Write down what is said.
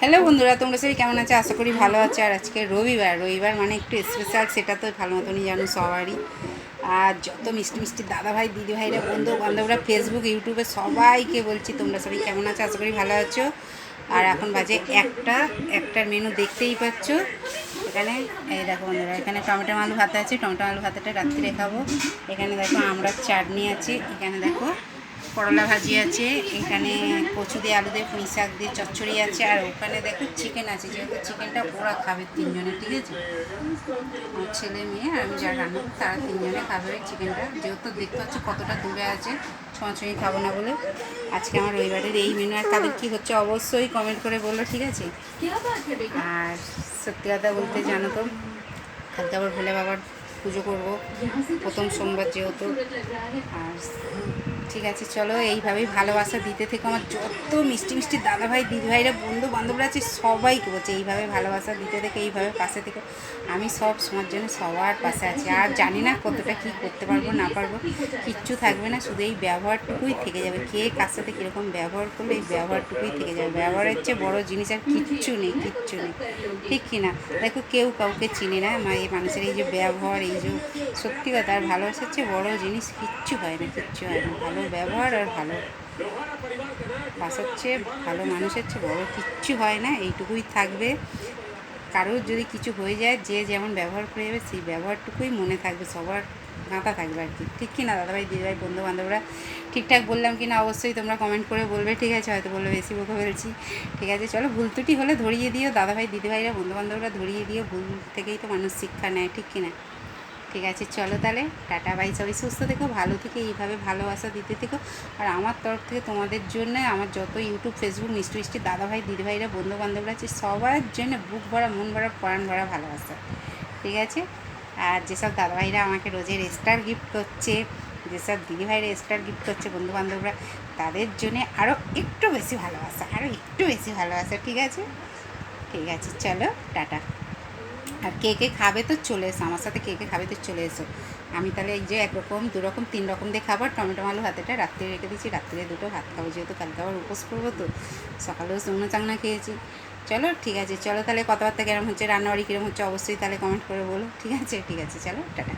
Hello বন্ধুরা, তোমরা সবাই কেমন আছে? আশা করি ভালো আছে। আর আজকে রবিবার রবিবার মানে একটু স্পেশাল সেটা তো ভালো মতনই জানো সবারই। আর যত মিষ্টি মিষ্টি দাদাভাই, দিদিভাইরা বন্ধু বান্ধবরা ফেসবুক ইউটিউবে সবাইকে বলছি, তোমরা সবাই কেমন আছো? আশা করি ভালো আছো। আর এখন বাজে একটা, একটার মেনু দেখতেই পাচ্ছ। এখানে, এই দেখো বন্ধুরা, এখানে টমেটো আলু ভাত আছে। টমেটো আলু ভাতটা রাত্রিরে খাব। এখানে দেখো আমরা চাটনি আছে। এখানে দেখো করলা ভাজি আছে, এখানে কচু দিয়ে আলু দিয়ে, পুঁই শাক দিয়ে চচ্চড়ি আছে, আর ওখানে দেখো চিকেন আছে, যেহেতু চিকেনটা ওরা খাবে তিনজনে, ঠিক আছে? আমার ছেলে মেয়ে, আর আমি যারা রান্না করি, তারা তিনজনে খাবে চিকেনটা যেহেতু দেখতে পাচ্ছি কতটা দূরে আছে ছোঁয়াছুঁয়ি খাব না বলে। আজকে আমার রবিবারের এই মেনু আর তাদের কী হচ্ছে অবশ্যই কমেন্ট করে বলল ঠিক আছে? আর সত্যি কথা বলতে জানো তো কালকে আবার ভোলে বাবার পুজো করব। প্রথম সোমবার যেহেতু। আর ঠিক আছে, চলো এইভাবেই ভালোবাসা দিতে থেকে। আমার যত মিষ্টি মিষ্টি দাদাভাই, দিদিভাইরা বন্ধু বান্ধবরা আছে, সবাইকে বলছে, এইভাবে ভালোবাসা দিতে থেকে, এইভাবে পাশে থেকে। আমি সব সময়ের জন্য সবার পাশে আছি। আর জানি না কতটা কী করতে পারব, না পারব, কিচ্ছু থাকবে না। শুধু এই ব্যবহারটুকুই থেকে যাবে। কে কার সাথে কীরকম ব্যবহার করলে এই ব্যবহারটুকুই থেকে যাবে। ব্যবহারের চেয়ে বড়ো জিনিস আর কিচ্ছু নেই কিচ্ছু নেই। ঠিক কি না দেখো কেউ কাউকে চিনি না, মা, এই মানুষের এই যে ব্যবহার এই যে সত্যি কথা, আর ভালোবাসার চেয়ে বড়ো জিনিস কিচ্ছু হয় না, কিচ্ছু হয় না। ভালো ব্যবহার আর ভালো। বাসার চেয়ে ভালো, মানুষের চেয়ে বড়ো কিচ্ছু হয় না, এইটুকুই থাকবে। কারোর যদি কিছু হয়ে যায়, যে যেমন ব্যবহার করে যাবে, সেই ব্যবহারটুকুই মনে থাকবে, সবার গাঁথা থাকবে আর কি। ঠিক কি না দাদাভাই, দিদিভাই বন্ধু বান্ধবরা ঠিকঠাক বললাম কি না অবশ্যই তোমরা কমেন্ট করে বলবে, ঠিক আছে? হয়তো বলবে, বেশি বকে ফেলছি ঠিক আছে, চলো, ভুল ত্রুটি হলে ধরিয়ে দিও। দাদাভাই, দিদিভাইরা বন্ধু বান্ধবরা ধরিয়ে দিও। ভুল থেকেই তো মানুষ শিক্ষা নেয়, ঠিক কি না ঠিক আছে, চলো তাহলে। Tata, bye. সবাই সুস্থ থেকো, ভালো থেকে, এইভাবে ভালোবাসা দিতে থেকো। আর আমার তরফ থেকে তোমাদের জন্য, আমার যত ইউটিউব ফেসবুক মিষ্টি মিষ্টি দাদাভাই, দিদিভাইরা বন্ধু বান্ধবরা আছে, সবার জন্য বুক ভরা, মন ভরা, প্রাণ ভরা ভালোবাসা। ঠিক আছে? আর যেসব দাদাভাইরা আমাকে রোজের স্টার গিফট করছে, যেসব দিদিভাইরা স্টার গিফট করছে বন্ধু বান্ধবরা তাদের জন্যে আরও একটু বেশি ভালোবাসা আরও একটু বেশি ভালোবাসা, ঠিক আছে? ঠিক আছে, চলো, টাটা। আর কে কে খাবে তো চলে এসো, আমার সাথে কে কে খাবে তো চলে এসো। আমি তাহলে এই যে একরকম দু রকম তিন রকম দিয়ে খাবার টমেটো আলু হাতেটা রাত্রে রেখে দিয়েছি রাত্রে দুটো ভাত খাব, যেহেতু কালকে আবার উপোস করব তো, সকালেও শুকনো চাংনা খেয়েছি। চলো, ঠিক আছে, চলো তাহলে কথাবার্তা কিরম হচ্ছে, রান্নাবাড়ি কিরম হচ্ছে, অবশ্যই তাহলে কমেন্ট করে বলো, ঠিক আছে ঠিক আছে, চলো, টাটা।